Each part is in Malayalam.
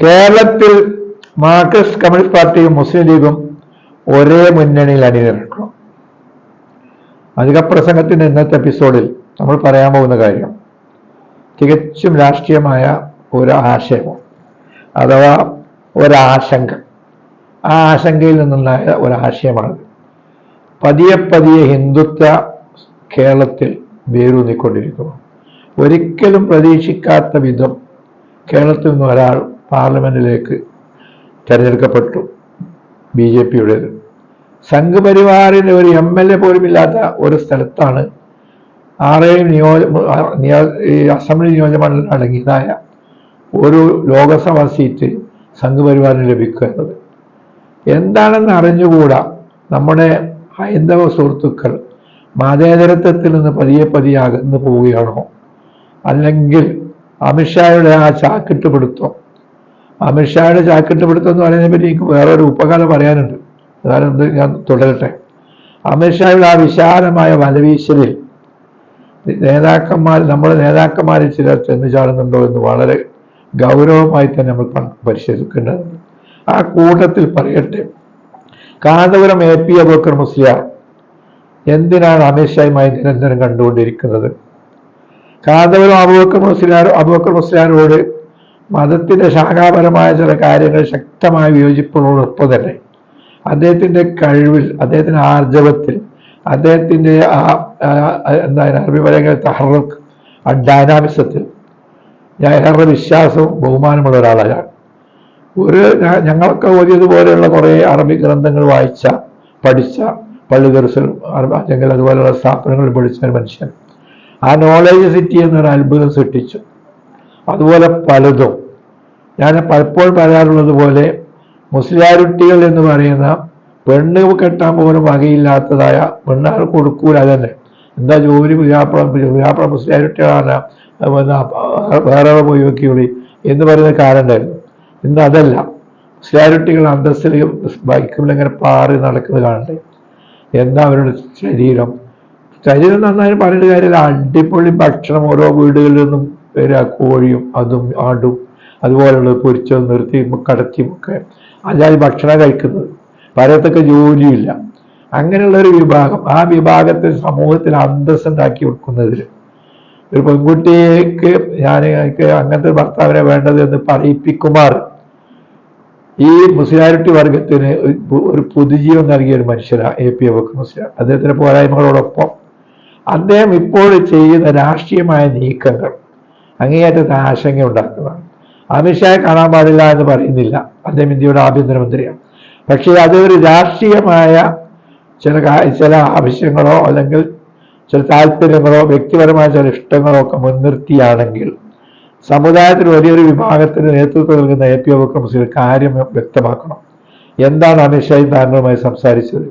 കേരളത്തിൽ മാർക്സിസ്റ്റ് കമ്മ്യൂണിസ്റ്റ് പാർട്ടിയും മുസ്ലിം ലീഗും ഒരേ മുന്നണിയിൽ അണിനിരക്കണം അധികപ്രസംഗത്തിന്റെ ഇന്നത്തെ എപ്പിസോഡിൽ നമ്മൾ പറയാൻ പോകുന്ന കാര്യം തികച്ചും രാഷ്ട്രീയമായ ഒരു ആശയം അഥവാ ഒരാശങ്ക. ആ ആശങ്കയിൽ നിന്നുണ്ടായ ഒരാശയമാണ് പതിയെ പതിയെ ഹിന്ദുത്വ കേരളത്തിൽ വേരൂന്നിക്കൊണ്ടിരിക്കുന്നു. ഒരിക്കലും പ്രതീക്ഷിക്കാത്ത വിധം കേരളത്തിൽ നിന്ന് ഒരാൾ പാർലമെന്റിലേക്ക് തിരഞ്ഞെടുക്കപ്പെട്ടു ബി ജെ പിയുടേത് സംഘപരിവാറിന്റെ ഒരു എം എൽ എ പോലും ഇല്ലാത്ത ഒരു സ്ഥലത്താണ് ആറേഴ് നിയോജ ഈ അസംബ്ലി നിയോജകമണ്ഡലം അടങ്ങിയതായ ഒരു ലോകസഭാ സീറ്റ് സംഘപരിവാറിന് ലഭിക്കുക എന്നത്. എന്താണെന്ന് അറിഞ്ഞുകൂടാ നമ്മുടെ ഹൈന്ദവ സുഹൃത്തുക്കൾ മതേതരത്വത്തിൽ നിന്ന് പതിയെ പതിയെ അകന്നു പോവുകയാണോ? അല്ലെങ്കിൽ അമിത്ഷായുടെ ആ ചാക്കിട്ട് ചാക്കിട്ടുപിടുത്തം അമിത്ഷായുടെ ചാക്കിട്ടുപിടുത്തം എന്ന് പറയുന്നതിനെ പറ്റി എനിക്ക് വേറൊരു ഉപകാരം പറയാനുണ്ട്. ഇത് ഞാൻ തുടരട്ടെ. അമിത്ഷായുടെ ആ വിശാലമായ വലവീശലിൽ നേതാക്കന്മാർ നമ്മുടെ നേതാക്കന്മാരിൽ ചിലർ ചെന്ന് ചാടുന്നുണ്ടോ എന്ന് വളരെ ഗൗരവമായി തന്നെ നമ്മൾ പരിശോധിക്കേണ്ടതുണ്ട്. ആ കൂട്ടത്തിൽ പറയട്ടെ. കാന്തപുരം എ പി അബൂക്കർ മുസ്ലിയാർ എന്തിനാണ് അമിത്ഷായുമായി നിരന്തരം കണ്ടുകൊണ്ടിരിക്കുന്നത്? കാന്തപുരം അബൂബക്കർ മുസ്ലിയാർ അബൂബക്കർ മുസ്ലിയാരോട് മതത്തിന്റെ ശാഖാപരമായ ചില കാര്യങ്ങൾ ശക്തമായ വിയോജിപ്പുകളോടൊപ്പം തന്നെ. അദ്ദേഹത്തിന്റെ കഴിവിൽ അദ്ദേഹത്തിന്റെ ആർജവത്തിൽ അദ്ദേഹത്തിന്റെ ആ എന്താ അറബി പറയുക തഹറുക്ക് ആ ഡൈനാമിസത്തിൽ ഞാൻ ഏറെ വിശ്വാസവും ബഹുമാനമുള്ള ഒരാളാണ് ഒരു ഞങ്ങളൊക്കെ ഓതിയതുപോലെയുള്ള കുറേ അറബി ഗ്രന്ഥങ്ങൾ വായിച്ച പഠിച്ച പള്ളി ദർശൻ അല്ലെങ്കിൽ അതുപോലെയുള്ള സ്ഥാപനങ്ങൾ പഠിച്ച ഒരു മനുഷ്യൻ. ആ നോളേജ് സിറ്റി എന്നൊരു അത്ഭുതം സൃഷ്ടിച്ചു. അതുപോലെ പലതും. ഞാൻ പലപ്പോഴും പറയാറുള്ളത് പോലെ മുസ്ലിയാരുട്ടികൾ എന്ന് പറയുന്ന പെണ്ണ് കെട്ടാൻ പോലും വകയില്ലാത്തതായ പെണ്ണാർ കൊടുക്കൂല അതന്നെ. എന്താ ജോലി വ്യാപാരം വ്യാപാരം മുസ്ലിയാരുട്ടികളാണ് പിന്നെ വേറെ പോയി വെക്കിയുള്ളി എന്ന് പറയുന്ന കാലുണ്ടായിരുന്നു ഇന്ന് അതല്ല. മുസ്ലിയാരുട്ടികൾ അന്തസ്സിൽ ബൈക്കുകളിൽ ഇങ്ങനെ പാറി നടക്കുന്നത് കാണണ്ടേ? എന്താ അവരുടെ ശരീരം? ശരീരം നന്നായി പറഞ്ഞിട്ട് കാര്യമില്ല. അടിപൊളി ഭക്ഷണം ഓരോ വീടുകളിൽ നിന്നും വരിക കോഴിയും അതും ആടും അതുപോലെയുള്ള പൊരിച്ചതും നിർത്തിയും കടത്തിയും ഒക്കെ അല്ലാതെ ഭക്ഷണം കഴിക്കുന്നത്. പലർക്കൊക്കെ ജോലിയില്ല. അങ്ങനെയുള്ള ഒരു വിഭാഗം. ആ വിഭാഗത്തെ സമൂഹത്തിൽ അന്തസ്സുണ്ടാക്കി വെക്കുന്നതിൽ ഒരു പെൺകുട്ടിക്ക് ഞാൻ അങ്ങനത്തെ ഭർത്താവിനെ വേണ്ടത് എന്ന് പറയിപ്പിക്കുമാർ ഈ മുസ്ലിയാരിറ്റി വർഗത്തിന് ഒരു പുതുജീവൻ നൽകിയ ഒരു മനുഷ്യരാണ് എ പി അബക്കർ മുസ്ലിം അദ്ദേഹത്തിന്റെ പോരായ്മകളോടൊപ്പം അദ്ദേഹം ഇപ്പോൾ ചെയ്യുന്ന രാഷ്ട്രീയമായ നീക്കങ്ങൾ അങ്ങേയറ്റത്തെ ആശങ്ക ഉണ്ടാക്കുന്നതാണ്. അമിത്ഷായെ കാണാൻ പാടില്ല എന്ന് പറയുന്നില്ല. അദ്ദേഹം ഇന്ത്യയുടെ ആഭ്യന്തരമന്ത്രിയാണ്. പക്ഷേ അതൊരു രാഷ്ട്രീയമായ ചില ചില ആവശ്യങ്ങളോ അല്ലെങ്കിൽ ചില താല്പര്യങ്ങളോ വ്യക്തിപരമായ ചില ഇഷ്ടങ്ങളോ ഒക്കെ മുൻനിർത്തിയാണെങ്കിൽ സമുദായത്തിൽ വലിയൊരു വിഭാഗത്തിന് നേതൃത്വം നൽകുന്ന എ പി അബൂബക്കർ മുസ്ലിം കാര്യം വ്യക്തമാക്കണം. എന്താണ് അമിത്ഷായും താങ്കളുമായി സംസാരിച്ചത്?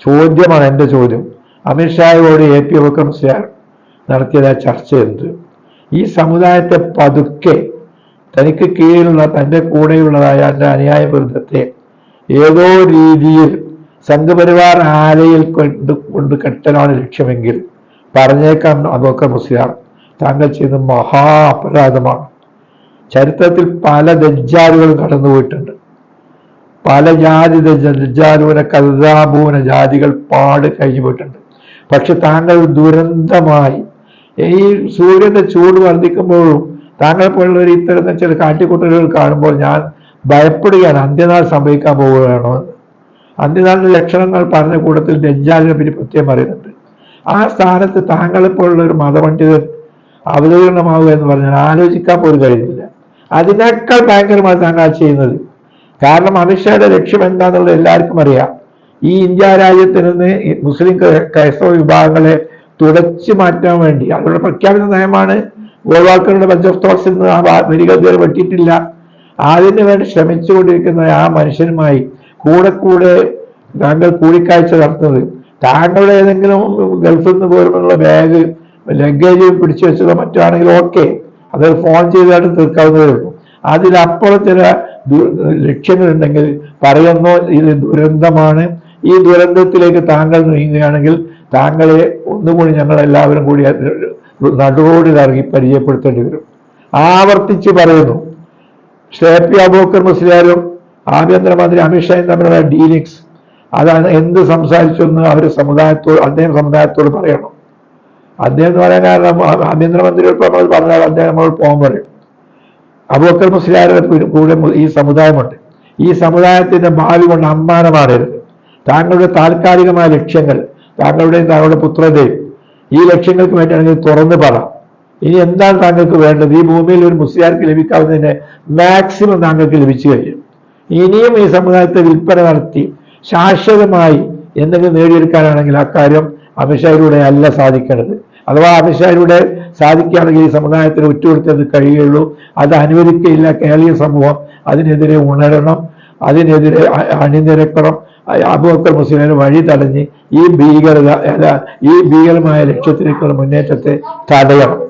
ചോദ്യമാണ് എന്റെ ചോദ്യം. അമിത്ഷായോട് എ പി അബൂബക്കർ മുസ്ലിയാർ നടത്തിയതായ ചർച്ച എന്ത്? ഈ സമുദായത്തെ പതുക്കെ തനിക്ക് കീഴിലുള്ള തന്റെ കൂടെയുള്ളതായ എന്റെ അനുയായ വൃദ്ധത്തെ ഏതോ രീതിയിൽ സംഘപരിവാർ ആലയിൽ കൊണ്ട് കൊണ്ട് കെട്ടലാണ് ലക്ഷ്യമെങ്കിൽ പറഞ്ഞേക്കാം അതൊക്കെ മുസ്ലിയാർ. താങ്കൾ ചെയ്ത മഹാ അപരാധമാണ്. ചരിത്രത്തിൽ പല ദജ്ജാലുകളും കടന്നുപോയിട്ടുണ്ട്. പല ജാതി ദജ്ജ- ദജ്ജാലൂന കൽദാബൂന ജാതികൾ പാട് കഴിഞ്ഞു പോയിട്ടുണ്ട് പക്ഷെ താങ്കൾ ദുരന്തമായി ഈ സൂര്യന്റെ ചൂട് വർദ്ധിക്കുമ്പോഴും താങ്കൾ പോലുള്ളവർ ഇത്തരം ചില കാറ്റിക്കുട്ടലുകൾ കാണുമ്പോൾ ഞാൻ ഭയപ്പെടുകയാണ്. അന്ത്യനാൾ സംഭവിക്കാൻ പോവുകയാണോ? അന്ത്യനാളിന്റെ ലക്ഷണങ്ങൾ പറഞ്ഞ കൂട്ടത്തിൽ ദജ്ജാലിനെ പറ്റി പ്രത്യേകം പറയുന്നുണ്ട്. ആ സ്ഥാനത്ത് താങ്കളെ പോലുള്ള ഒരു മതപണ്ഡിതൻ അവതീർണമാവുക എന്ന് പറഞ്ഞാൽ ആലോചിക്കാൻ പോലും കഴിയുന്നില്ല. അതിനേക്കാൾ ഭയങ്കരമായി താങ്കൾ ചെയ്യുന്നത്. കാരണം അമിത്ഷായുടെ ലക്ഷ്യം എന്താണെന്നുള്ളത് എല്ലാവർക്കും അറിയാം. ഈ ഇന്ത്യ രാജ്യത്തിൽ നിന്ന് മുസ്ലിം ക്രൈ- ക്രൈസ്തവ വിഭാഗങ്ങളെ തുടച്ചു മാറ്റാൻ വേണ്ടി. അവരുടെ പ്രഖ്യാപിത നയമാണ് ഗോവാക്കളുടെ ബഞ്ച് ഓഫ് തോട്ട്സ് എന്ന് ആ വരികൾ ഇതുവരെ വേണ്ടി ശ്രമിച്ചുകൊണ്ടിരിക്കുന്ന ആ മനുഷ്യനുമായി കൂടെ കൂടെ താങ്കൾ കൂടിക്കാഴ്ച നടത്തുന്നത്. താങ്കളുടെ ഏതെങ്കിലും ഗൾഫിൽ നിന്ന് പോരുമ്പോൾ ബാഗ് ലഗേജ് പിടിച്ചു വെച്ചതോ മറ്റോ ആണെങ്കിൽ ഓക്കെ അത് ഫോൺ ചെയ്തായിട്ട് തീർക്കാവുന്നതേ ഉള്ളൂ. അതിലപ്പുറം ചില ലക്ഷ്യങ്ങളുണ്ടെങ്കിൽ പറയുന്നു ഇത് ദുരന്തമാണ്. ഈ ദുരന്തത്തിലേക്ക് താങ്കൾ നീങ്ങുകയാണെങ്കിൽ താങ്കളെ ഒന്നുകൂടി ഞങ്ങൾ എല്ലാവരും കൂടി നടുവോടിൽ ഇറങ്ങി പരിചയപ്പെടുത്തേണ്ടി വരും. ആവർത്തിച്ച് പറയുന്നു. ഷേപ്പി അബൂക്കർ മുസ്ലിയാരും ആഭ്യന്തരമന്ത്രി അമിത്ഷായും തമ്മിലുള്ള ഡീലിങ്സ് അതാണ് എന്ത് സംസാരിച്ചെന്ന് അവർ സമുദായത്തോട് അദ്ദേഹം സമുദായത്തോട് പറയണം. അദ്ദേഹം എന്ന് പറയാൻ കാരണം ആഭ്യന്തരമന്ത്രിയോട് നമ്മൾ പറഞ്ഞാൽ അദ്ദേഹം നമ്മൾ പോകാൻ പറയും. അബൂക്കർ മുസ്ലിയാരുടെ കൂടെ ഈ സമുദായമുണ്ട്. ഈ സമുദായത്തിന്റെ ഭാവി കൊണ്ട് അമ്മാനമാണരുത് താങ്കളുടെ താൽക്കാലികമായ ലക്ഷ്യങ്ങൾ താങ്കളുടെയും താങ്കളുടെ പുത്രന്റെയും ഈ ലക്ഷ്യങ്ങൾക്ക് വേണ്ടിയാണെങ്കിൽ തുറന്നു പറ. ഇനി എന്താണ് താങ്കൾക്ക് വേണ്ടത്? ഈ ഭൂമിയിൽ ഒരു മുസ്ലിയാർക്ക് ലഭിക്കാവുന്നതിന് മാക്സിമം താങ്കൾക്ക് ലഭിച്ചു കഴിയും ഇനിയും ഈ സമുദായത്തെ വിൽപ്പന നടത്തി ശാശ്വതമായി എന്തെങ്കിലും നേടിയെടുക്കാനാണെങ്കിൽ അക്കാര്യം അമിത്ഷായിലൂടെ അല്ല സാധിക്കേണ്ടത്. അഥവാ അമിത്ഷായിലൂടെ സാധിക്കുകയാണെങ്കിൽ ഈ സമുദായത്തിന് ഉറ്റുകൊടുത്തത് കഴിയുള്ളൂ. അത് അനുവദിക്കില്ല കേരളീയ സമൂഹം അതിനെതിരെ ഉണരണം അതിനെതിരെ അണിനിരക്കണം അബൂബക്കർ മുസ്ലിമിന് വഴി തടഞ്ഞ് ഈ ഭീകരത ഈ ഭീകരമായ ലക്ഷ്യത്തിലേക്കുള്ള മുന്നേറ്റത്തെ തടയണം.